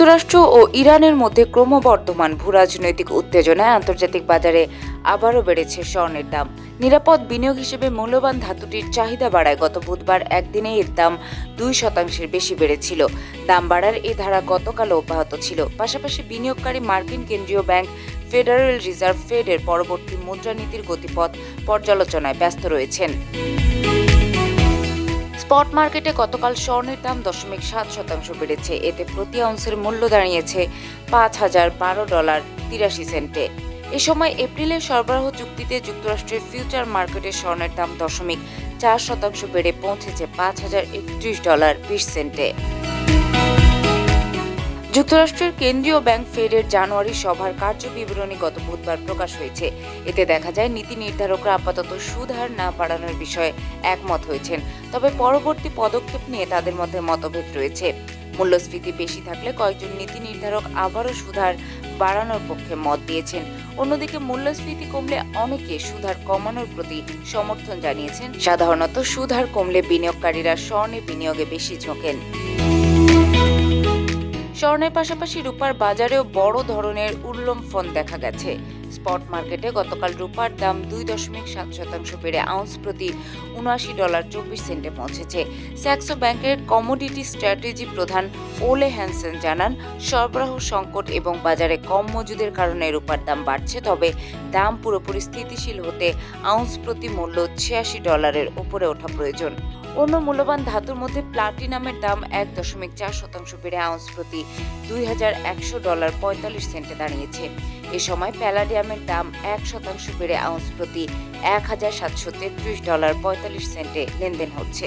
যুক্তরাষ্ট্র ও ইরানের মধ্যে ক্রমবর্ধমান ভূরাজনৈতিক উত্তেজনায় আন্তর্জাতিক বাজারে আবারও বেড়েছে স্বর্ণের দাম। নিরাপদ বিনিয়োগ হিসেবে মূল্যবান ধাতুটির চাহিদা বাড়ায় গত বুধবার একদিনে এর দাম দুই শতাংশের বেশি বেড়েছিল। দাম বাড়ার এই ধারা গতকালও অব্যাহত ছিল। পাশাপাশি বিনিয়োগকারী মার্কিন কেন্দ্রীয় ব্যাংক ফেডারেল রিজার্ভ ফেডের পরবর্তী মুদ্রানীতির গতিপথ পর্যালোচনায় ব্যস্ত রয়েছেন। স্পট মার্কেটে গতকাল স্বর্ণের দাম দশমিক সাত শতাংশ বেড়েছে। এতে প্রতি আউন্সের মূল্য দাঁড়িয়েছে পাঁচ হাজার বারো ডলার তিরাশি সেন্টে। এ সময় এপ্রিলের সরবরাহ চুক্তিতে যুক্তরাষ্ট্রের ফিউচার মার্কেটে স্বর্ণের দাম দশমিক চার শতাংশ বেড়ে পৌঁছেছে পাঁচ হাজার একত্রিশ ডলার বিশ সেন্টে। যুক্তরাষ্ট্রের কেন্দ্রীয় ব্যাংক ফেডের জানুয়ারি সভার কার্য বিবরণী গত বুধবার প্রকাশ হয়েছে। এতে দেখা যায়, নীতি নির্ধারকরা আপাতত সুদ হার না বাড়ানোর বিষয়ে একমত হয়েছেন। তবে পরবর্তী পদক্ষেপ নিয়ে তাদের মধ্যে মতভেদ রয়েছে। মূল্যস্ফীতি বেশি থাকলে কয়েকজন নীতি নির্ধারক আবারও সুধার বাড়ানোর পক্ষে মত দিয়েছেন। অন্যদিকে মূল্যস্ফীতি কমলে অনেকে সুধার কমানোর প্রতি সমর্থন জানিয়েছেন। সাধারণত সুধার কমলে বিনিয়োগকারীরা স্বর্ণে বিনিয়োগে বেশি ঝোঁকেন। স্বর্ণের পাশাপাশি রূপার বাজারেও বড় ধরনের উল্লম্ফন দেখা গেছে। স্পট মার্কেটে গতকাল রূপার দাম দুই দশমিক সাত শতাংশ বেড়ে আউন্স প্রতি উনআশি ডলার চব্বিশ সেন্টে পৌঁছেছে। স্যাক্সো ব্যাংকের কমোডিটি স্ট্র্যাটেজি প্রধান ওলে হ্যানসেন জানান, সরবরাহ সংকট এবং বাজারে কম মজুদের কারণে রূপার দাম বাড়ছে, তবে দাম পুরোপুরি স্থিতিশীল হতে আউন্স প্রতি মূল্য ছিয়াশি ডলারের উপরে ওঠা প্রয়োজন। অন্য মূল্যবান ধাতুর মধ্যে প্লাটিনামের দাম এক দশমিক চার শতাংশ বেড়ে আউন্স প্রতি দুই হাজার একশো ডলার পঁয়তাল্লিশ সেন্টে দাঁড়িয়েছে। এ সময় প্যালাডিয়ামের দাম এক শতাংশ বেড়ে আউন্স প্রতি এক হাজার সাতশো তেত্রিশ ডলার পঁয়তাল্লিশ সেন্টে লেনদেন হচ্ছে।